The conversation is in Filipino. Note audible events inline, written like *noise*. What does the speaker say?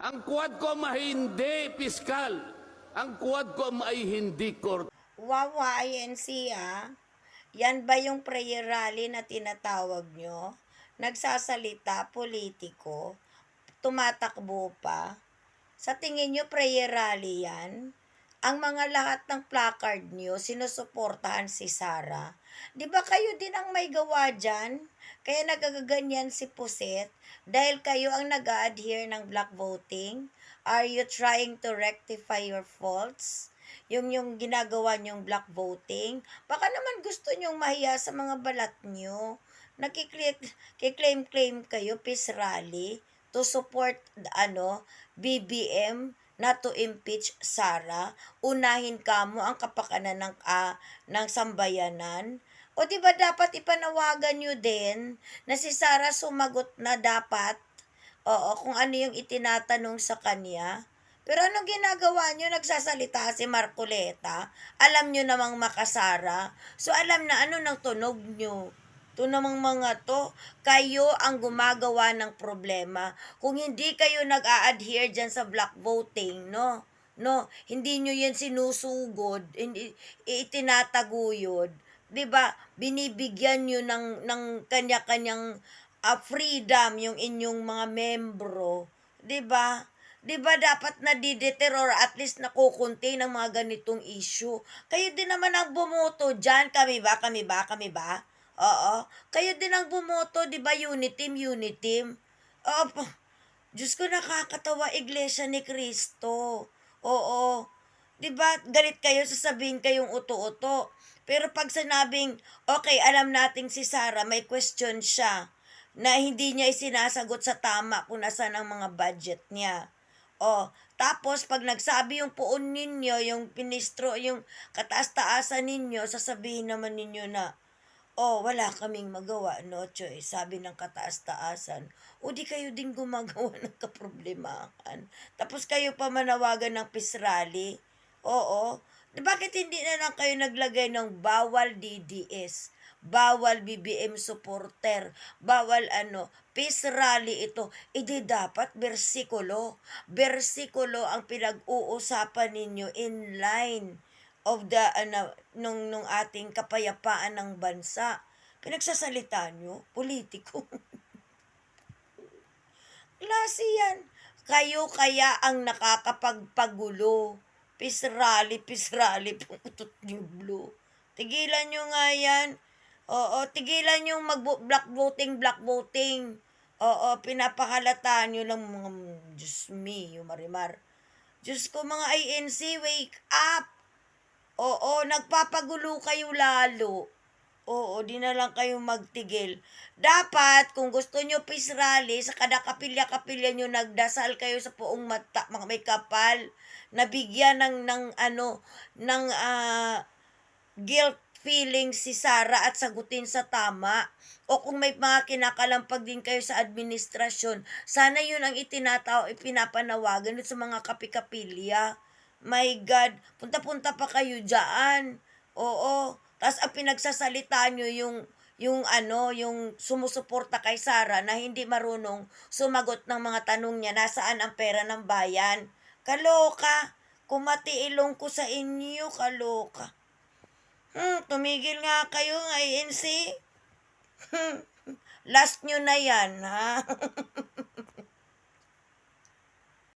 Ang Quadcom ay hindi piskal. Ang Quadcom ay hindi court. Wawa INC ah. Yan ba yung prayer rally na tinatawag nyo? Nagsasalita, politiko, tumatakbo pa. Sa tingin nyo prayer rally yan? Ang mga lahat ng placard nyo, sinusuportahan si Sara. Di ba kayo din ang may gawa dyan? Kaya nagagaganyan si Puset dahil kayo ang nag adhere ng black voting? Are you trying to rectify your faults? yung yung ginagawa niyong black voting, baka naman gusto niyong mahiya sa mga balat niyo. Nakiklik-claim kayo, peace rally, to support, ano, BBM, na to impeach Sara, unahin ka mo ang kapakanan ng, ah, ng sambayanan. O di ba dapat ipanawagan nyo din na si Sara sumagot na dapat, oo, kung ano yung itinatanong sa kanya. Pero anong ginagawa nyo? Nagsasalita si Marcoleta. Alam nyo namang makasara. So alam na ano nang tunog nyo. Ito namang mga to, kayo ang gumagawa ng problema. Kung hindi kayo nag-a-adhere dyan sa black voting, no? No, hindi nyo yan sinusugod, hindi, itinataguyod. ba binibigyan nyo ng, ng kanya-kanyang ah, freedom yung inyong mga membro. ba Di ba dapat nadideter or at least nakukunti ng mga ganitong issue? Kayo din naman ang bumoto dyan. Kami ba? Kami ba? Kami ba? Oo. Kayo din ang bumoto, di ba? Uniteam, Uniteam. Opo. Diyos ko, nakakatawa, Iglesia ni Cristo. Oo. Di ba, galit kayo, sasabihin kayong uto-uto. Pero pag sinabing, okay, alam nating si Sarah, may question siya na hindi niya isinasagot sa tama kung nasaan ang mga budget niya. O, tapos pag nagsabi yung puon ninyo, yung pinistro, yung kataas-taasan ninyo, sasabihin naman ninyo na, oh, wala kaming magawa, no choice, sabi ng kataas-taasan. O di kayo din gumagawa ng kaproblemahan. Tapos kayo pa manawagan ng rally. Oo. Bakit hindi na lang kayo naglagay ng bawal DDS? bawal BBM supporter, bawal ano, peace rally ito. Hindi dapat bersikulo. Bersikulo ang pinag-uusapan ninyo in line of the ano nung nung ating kapayapaan ng bansa. Pinagsasalita nyo, politiko. *laughs* Klase yan. Kayo kaya ang nakakapagpagulo. Peace rally, putot yung blue. Tigilan nyo nga yan. Oo, tigilan yung mag-black voting, black voting. Oo, pinapahalata nyo lang mga, Diyos me, yung marimar. Diyos ko mga INC, wake up! Oo, nagpapagulo kayo lalo. Oo, di na lang kayo magtigil. Dapat, kung gusto nyo peace rally, sa kada kapilya-kapilya nyo, nagdasal kayo sa puong mata, mga may kapal, nabigyan ng, ng ano, ng ah, guilt feeling si Sara at sagutin sa tama. O kung may mga kinakalampag din kayo sa administrasyon, sana yun ang itinatao, ipinapanawagan sa mga kapikapilya. My God, punta-punta pa kayo dyan. Oo. Tapos ang pinagsasalita nyo yung yung ano, yung sumusuporta kay Sara na hindi marunong sumagot ng mga tanong niya, nasaan ang pera ng bayan. Kaloka. Kumati ilong ko sa inyo, kaloka. Hmm, tumigil nga kayo INC. *laughs* Last nyo na yan, ha? *laughs*